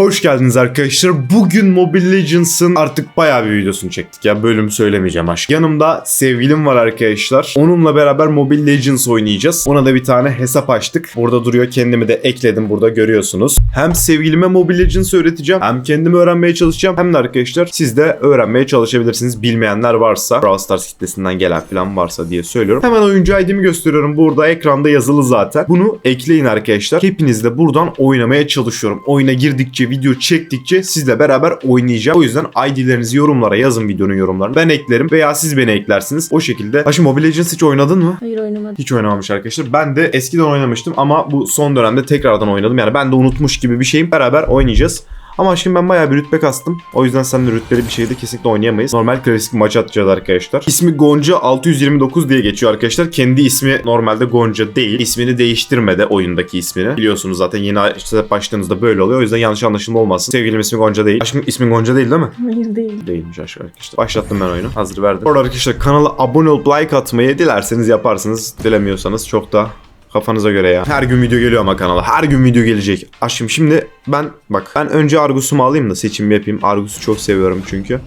Hoş geldiniz arkadaşlar. Bugün Mobile Legends'ın artık bayağı bir videosunu çektik ya. Bölüm söylemeyeceğim aşk. Yanımda sevgilim var arkadaşlar. Onunla beraber Mobile Legends oynayacağız. Ona da bir tane hesap açtık. Burada duruyor. Kendimi de ekledim. Burada görüyorsunuz. Hem sevgilime Mobile Legends öğreteceğim. Hem kendimi öğrenmeye çalışacağım. Hem de arkadaşlar siz de öğrenmeye çalışabilirsiniz. Bilmeyenler varsa, Brawl Stars kitlesinden gelen falan varsa diye söylüyorum. Hemen oyuncu ID'mi gösteriyorum. Burada ekranda yazılı zaten. Bunu ekleyin arkadaşlar. Hepiniz de buradan oynamaya çalışıyorum. Oyuna girdikçe, video çektikçe sizle beraber oynayacağım. O yüzden ID'lerinizi yorumlara yazın videonun yorumlarını. Ben eklerim veya siz beni eklersiniz. O şekilde. Aşı Mobile Legends hiç oynadın mı? Hayır oynamadım. Hiç oynamamış arkadaşlar. Ben de eskiden oynamıştım ama bu son dönemde tekrardan oynadım. Yani ben de unutmuş gibi bir şeyim. Beraber oynayacağız. Ama şimdi ben bayağı bir rütbe kastım. O yüzden seninle rütbeli bir şeyde kesinlikle oynayamayız. Normal klasik maç atacağız arkadaşlar. İsmi Gonca 629 diye geçiyor arkadaşlar. Kendi ismi normalde Gonca değil. İsmini değiştirmedi oyundaki ismini. Biliyorsunuz zaten yeni işte başladığınızda böyle oluyor. O yüzden yanlış anlaşılma olmasın. Sevgilim ismi Gonca değil. Aşkım ismin Gonca değil değil mi? Hayır değil. Değilmiş aşkım arkadaşlar. Başlattım ben oyunu. Hazır verdim. Orada arkadaşlar kanala abone olup like atmayı dilerseniz yaparsınız. Dilemiyorsanız çok da kafanıza göre ya. Her gün video geliyor ama kanala. Her gün video gelecek. Aşkım şimdi ben bak ben önce Argus'umu alayım da seçim yapayım. Argus'u çok seviyorum çünkü.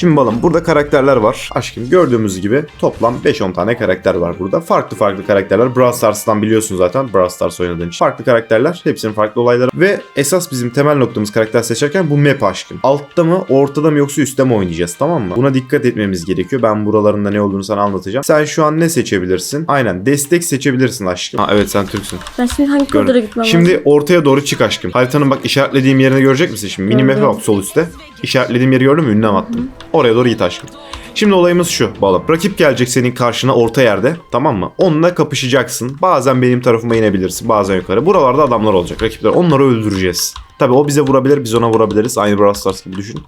Şimdi balım burada karakterler var. Aşkım gördüğümüz gibi toplam 5-10 tane karakter var burada. Farklı farklı karakterler. Brawl Stars'tan biliyorsun zaten. Brawl Stars oynadığın için. Farklı karakterler. Hepsinin farklı olayları. Ve esas bizim temel noktamız karakter seçerken bu map aşkım. Altta mı ortada mı yoksa üstte mi oynayacağız tamam mı? Buna dikkat etmemiz gerekiyor. Ben buralarında ne olduğunu sana anlatacağım. Sen şu an ne seçebilirsin? Aynen destek seçebilirsin aşkım. Ha evet sen Türksün. Ben şimdi hangi koridora gitmem? Şimdi ortaya doğru çık aşkım. Haritanın bak işaretlediğim yerini görecek misin şimdi? Mini map'e bak sol üstte. İşaretlediğim yeri gördün mü? Ünlem attım. Oraya doğru git aşkım. Şimdi olayımız şu balım. Rakip gelecek senin karşına orta yerde tamam mı? Onunla kapışacaksın. Bazen benim tarafıma inebilirsin. Bazen yukarı. Buralarda adamlar olacak. Rakipler. Onları öldüreceğiz. Tabi o bize vurabilir. Biz ona vurabiliriz. Aynı Brawl Stars gibi düşün.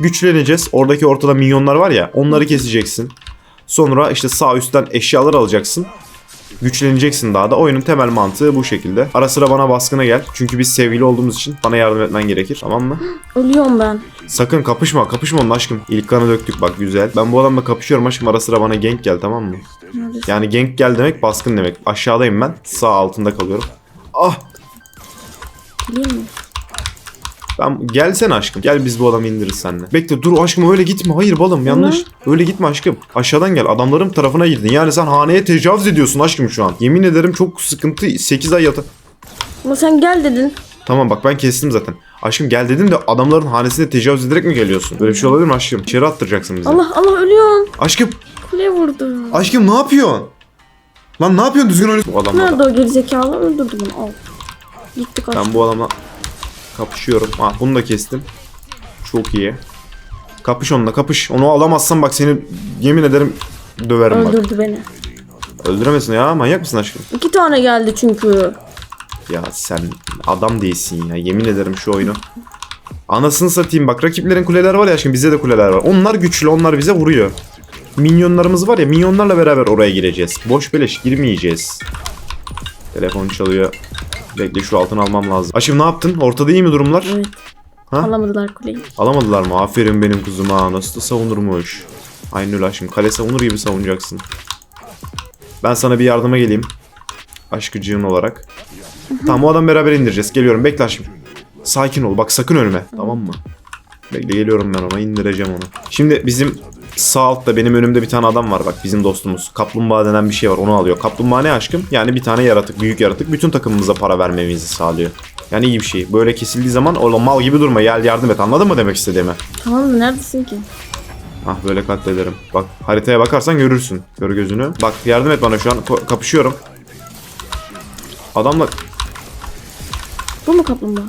Güçleneceğiz. Oradaki ortada minyonlar var ya. Onları keseceksin. Sonra işte sağ üstten eşyalar alacaksın. Güçleneceksin daha da. Oyunun temel mantığı bu şekilde. Ara sıra bana baskına gel. Çünkü biz sevgili olduğumuz için bana yardım etmen gerekir. Tamam mı? Ölüyorum ben. Sakın kapışma. Kapışma onun aşkım. İlk kanı döktük bak güzel. Ben bu adamla kapışıyorum aşkım. Ara sıra bana gank gel tamam mı? Yani gank gel demek baskın demek. Aşağıdayım ben. Sağ altında kalıyorum. Ah Değil mi? Ben gelsen aşkım. Gel biz bu adamı indiririz seninle. Bekle dur aşkım öyle gitme. Hayır balım yanlış. Öyle gitme aşkım. Aşağıdan gel. Adamların tarafına girdin. Yani sen haneye tecavüz ediyorsun aşkım şu an. Yemin ederim çok sıkıntı. 8 ay yata. Ama sen gel dedin. Tamam bak ben kestim zaten. Aşkım gel dedim de adamların hanesine tecavüz ederek mi geliyorsun? Böyle bir şey olabilir mi aşkım? İçeri attıracaksın bizi. Allah Allah ölüyorum. Aşkım. Kuleye vurdu. Aşkım ne yapıyorsun? Lan ne yapıyorsun düzgün oynuyorsun? Bu adamla Nerede o gerizekalı? Öldürdü bunu. Al. Gitti kaç. Ben bu adamla kapışıyorum. Ah bunu da kestim. Çok iyi. Kapış onunla kapış. Onu alamazsan bak seni yemin ederim döverim bak. Öldürdü beni. Öldüremesin ya manyak mısın aşkım? İki tane geldi çünkü. Ya sen adam değilsin ya yemin ederim şu oyunu. Anasını satayım bak rakiplerin kuleler var ya aşkım bizde de kuleler var. Onlar güçlü onlar bize vuruyor. Minyonlarımız var ya minyonlarla beraber oraya gireceğiz. Boş beleş girmeyeceğiz. Telefon çalıyor. Bekle şu altını almam lazım. Aşkım ne yaptın? Ortada iyi mi durumlar? Evet. Ha? Alamadılar kuleyi. Alamadılar mı? Aferin benim kuzuma. Nasıl da savunurmuş. Aynen öyle aşkım. Kale savunur gibi savunacaksın. Ben sana bir yardıma geleyim. Aşkıcığın olarak. tamam o adamı beraber indireceğiz. Geliyorum. Bekle aşkım. Sakin ol. Bak sakın ölme. Tamam mı? Bekle geliyorum ben ona. indireceğim onu. Şimdi bizim sağ altta benim önümde bir tane adam var bak bizim dostumuz. Kaplumbağa denen bir şey var onu alıyor. Kaplumbağa ne aşkım? Yani bir tane yaratık, büyük yaratık bütün takımımıza para vermemizi sağlıyor. Yani iyi bir şey. Böyle kesildiği zaman oğlum mal gibi durma. Gel yardım et. Anladın mı demek istediğimi? Tamam mı? Neredesin ki? Ah böyle katlederim. Bak haritaya bakarsan görürsün. Gör gözünü. Bak yardım et bana şu an. Ko- kapışıyorum. Adamla... Bu mu kaplumbağa?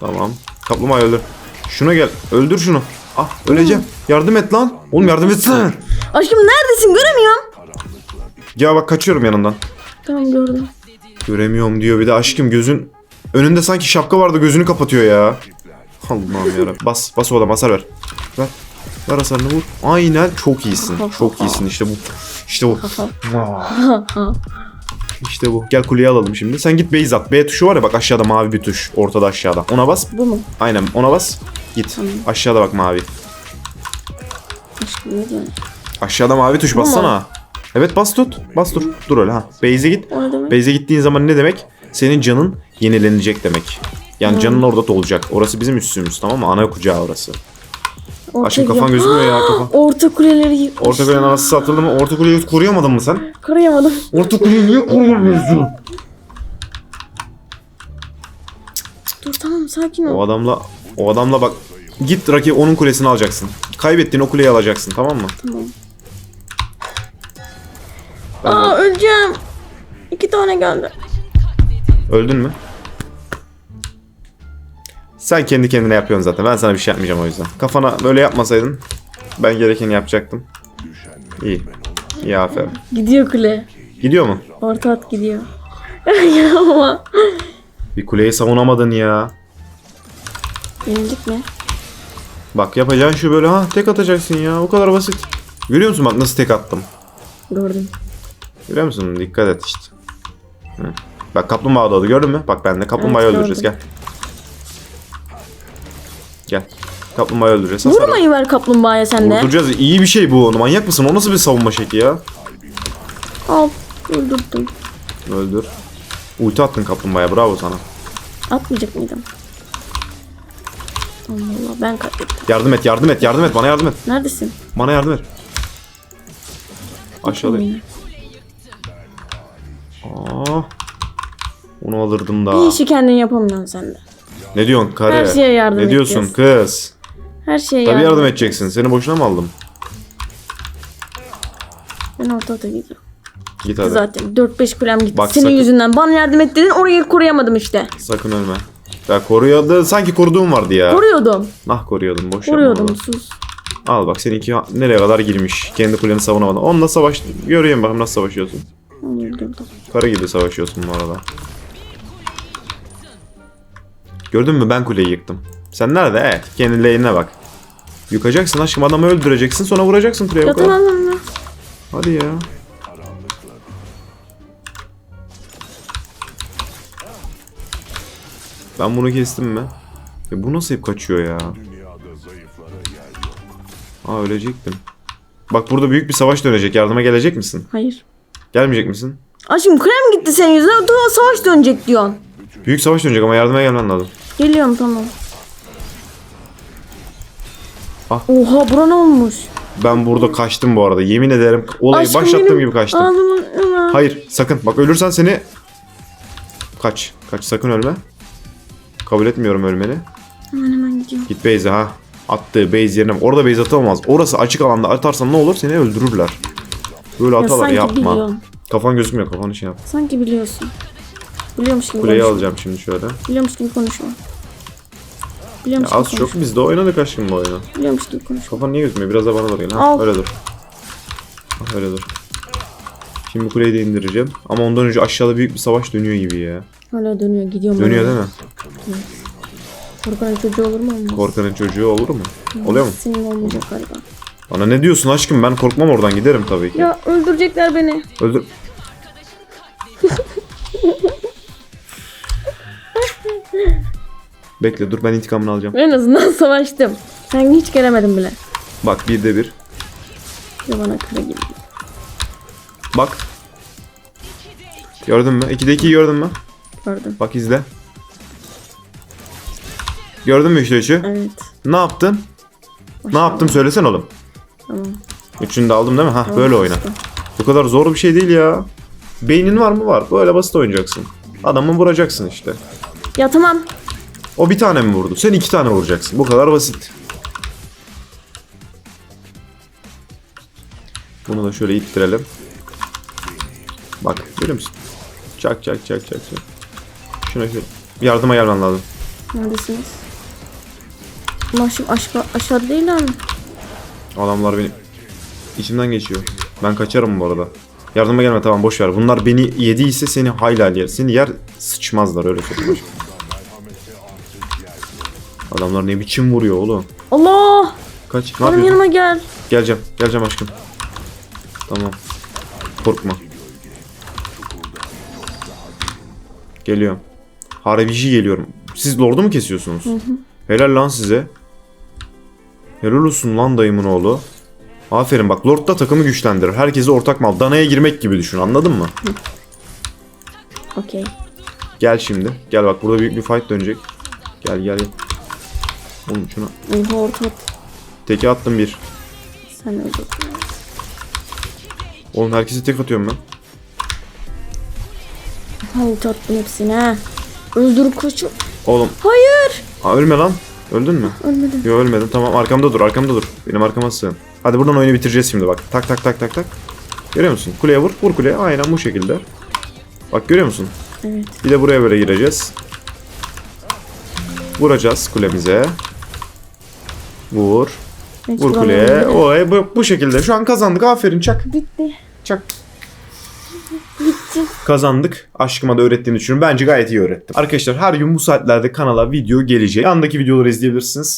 Tamam. Kaplumbağa öldür. Şuna gel. Öldür şunu. Ah öleceğim. Yardım et lan. Oğlum yardım etsene. Aşkım neredesin? Göremiyorum. Ya bak kaçıyorum yanından. Tamam gördüm. Göremiyorum diyor bir de aşkım gözün önünde sanki şapka vardı gözünü kapatıyor ya. Allah'ım yarabbim. Bas bas oğlum hasar ver. Ver. Ver hasarını vur. Aynen çok iyisin. Çok iyisin işte bu. İşte bu. İşte bu. Gel kuleye alalım şimdi. Sen git base at. B tuşu var ya bak aşağıda mavi bir tuş. Ortada aşağıda. Ona bas. Bu mu? Aynen ona bas. Git. Tamam. Aşağıda bak mavi. Ne? Aşağıda mavi tuş bassana. Evet bas tut. Bas dur. Dur öyle ha. Base'e git. O ne demek? Base'e gittiğin zaman ne demek? Senin canın yenilenecek demek. Yani Hı. canın orada da olacak. Orası bizim üstümüz tamam mı? Ana kucağı orası. Orta Aşkım gidiyor. kafan gözükmüyor ya kafan. Orta kuleleri yıkmış. Orta kulenin arası satıldı mı? Orta kuleyi koruyamadın mı sen? Koruyamadım. Orta kuleyi niye koruyamıyorsun? Dur tamam sakin ol. O adamla o adamla bak git rakip onun kulesini alacaksın. Kaybettiğin o kuleyi alacaksın tamam mı? Tamam. Ben Aa öleceğim. İki tane geldi. Öldün mü? Sen kendi kendine yapıyorsun zaten. Ben sana bir şey yapmayacağım o yüzden. Kafana böyle yapmasaydın ben gerekeni yapacaktım. İyi. İyi aferin. Gidiyor kule. Gidiyor mu? Orta at gidiyor. ya ama. Bir kuleyi savunamadın ya. Yenildik mi? Bak yapacağın şu böyle ha tek atacaksın ya. O kadar basit. Görüyor musun bak nasıl tek attım. Gördüm. Görüyor musun? Dikkat et işte. Hı. Bak kaplumbağa doğdu gördün mü? Bak ben de kaplumbağayı Evet, öldüreceğiz gördüm. Gel. Kaplumbağayı öldüreceğiz. Hasar- Vurmayı ver kaplumbağaya sen de. Vurduracağız. İyi bir şey bu. Manyak mısın? O nasıl bir savunma şekli ya? Al. Öldürdüm. Öldür. Ulti attın kaplumbağaya. Bravo sana. Atmayacak mıydım? Allah Allah ben kaybettim. Yardım et, yardım et, yardım et. Bana yardım et. Neredesin? Bana yardım et. Aşağıdayım. Aa. Onu alırdım Bir da. işi kendin yapamıyorsun sen de. Ne diyorsun kare? Her şeye yardım Ne diyorsun edeceğiz. kız? Her şeye Tabii yardım et. edeceksin. Seni boşuna mı aldım? Ben orta ata gidiyorum. Git hadi. Zaten 4-5 kulem gitti. Bak Senin sakın- yüzünden bana yardım et dedin orayı koruyamadım işte. Sakın ölme. Ya koruyordu. Sanki koruduğum vardı ya. Koruyordum. Nah koruyordum. Boş Koruyordum sus. Al bak seninki nereye kadar girmiş. Kendi kuleni savunamadan. Onunla savaş... Göreyim bakayım nasıl savaşıyorsun. Öldürdüm. Karı gibi savaşıyorsun bu arada. Gördün mü ben kuleyi yıktım. Sen nerede? Evet. Kendi lane'ine bak. Yıkacaksın aşkım adamı öldüreceksin sonra vuracaksın kuleye. Bu kadar. tamam tamam. Hadi ya. Ben bunu kestim mi? Ya bu nasıl hep kaçıyor ya? Aa ölecektim. Bak burada büyük bir savaş dönecek. Yardıma gelecek misin? Hayır. Gelmeyecek misin? Aşkım krem gitti senin yüzünden. Dur savaş dönecek diyorsun. Büyük savaş dönecek ama yardıma gelmen lazım. Geliyorum tamam. Ah. Oha bura ne olmuş? Ben burada kaçtım bu arada. Yemin ederim olayı Aşkım başlattığım benim gibi kaçtım. Ağzımın Ama- Hayır sakın. Bak ölürsen seni... Kaç. Kaç sakın ölme. Kabul etmiyorum ölmeni. Hemen hemen gidiyorum. Git base'e ha. Attığı base yerine. Orada base atamaz. Orası açık alanda atarsan ne olur? Seni öldürürler. Böyle Ya atalar sanki yapma. biliyorum. Kafan gözükmüyor. Kafanı şey yap. Sanki biliyorsun. Biliyormuş gibi Kuleyi konuşma. alacağım şimdi şöyle. Biliyormuş gibi konuşma. Ya Biliyormuş gibi az konuşma. çok biz de oynadık aşkım bu oyunu. Biliyormuş gibi konuşma. Kafan niye gözükmüyor? Biraz da bana doğru. Ha, Al. öyle dur. Ha, öyle dur. Şimdi kuleyi de indireceğim. Ama ondan önce aşağıda büyük bir savaş dönüyor gibi ya. Hala dönüyor gidiyorum. Dönüyor oraya. değil mi? Korkanın çocuğu olur mu olmaz? Korkanın çocuğu olur mu? Oluyor mu? Senin olmayacak galiba. Bana ne diyorsun aşkım? Ben korkmam oradan giderim tabii ki. Ya öldürecekler beni. Öldür. Bekle dur ben intikamını alacağım. En azından savaştım. Sen hiç gelemedin bile. Bak bir de bir. Ya bana kara gibi. Bak. Gördün mü? 2'de 2'yi gördün mü? Gördüm. Bak izle. Gördün mü işte üçü? Evet. Ne yaptın? Ne yaptım söylesen oğlum. Tamam. Üçünü de aldım değil mi? Hah Tamam, böyle oyna. işte. Bu kadar zor bir şey değil ya. Beynin var mı? Var. Böyle basit oynayacaksın. Adamı vuracaksın işte. Ya tamam. O bir tane mi vurdu? Sen iki tane vuracaksın. Bu kadar basit. Bunu da şöyle ittirelim. Bak görüyor musun? Çak çak çak çak çak. Şuna şöyle. Yardıma gelmen lazım. Neredesiniz? Ulan şimdi aşağı, aşağı değiller mi? Adamlar beni içimden geçiyor. Ben kaçarım bu arada. Yardıma gelme tamam boş ver. Bunlar beni yediyse seni hayla yer. Seni yer sıçmazlar öyle söyleyeyim. Adamlar ne biçim vuruyor oğlum. Allah! Kaç. Ne Benim yapıyorsun? yanıma gel. Geleceğim. Geleceğim aşkım. Tamam. Korkma. Geliyorum. Harbici geliyorum. Siz lordu mu kesiyorsunuz? Helal lan size. Helal olsun lan dayımın oğlu. Aferin bak Lord da takımı güçlendirir. Herkese ortak mal. Danaya girmek gibi düşün anladın mı? Okey. Gel şimdi. Gel bak burada büyük bir fight dönecek. Gel gel gel. Oğlum şuna. Oha orta at. Teke attım bir. Sen öldün. Oğlum herkese tek atıyorum ben. Ha ulti attım hepsine. Öldür koçum. Oğlum. Hayır. Aa, ölme lan. Öldün mü? Ölmedim. Yok ölmedim. Tamam arkamda dur arkamda dur. Benim arkama sığın. Hadi buradan oyunu bitireceğiz şimdi bak. Tak tak tak tak tak. Görüyor musun? Kuleye vur. Vur kuleye. Aynen bu şekilde. Bak görüyor musun? Evet. Bir de buraya böyle gireceğiz. Vuracağız kulemize. Vur. Hiç Vur kuleye. Olay bu, bu şekilde. Şu an kazandık. Aferin çak. Bitti. Çak. Bitti. Kazandık. Aşkıma da öğrettiğini düşünüyorum. Bence gayet iyi öğrettim. Arkadaşlar her gün bu saatlerde kanala video gelecek. Yandaki videoları izleyebilirsiniz.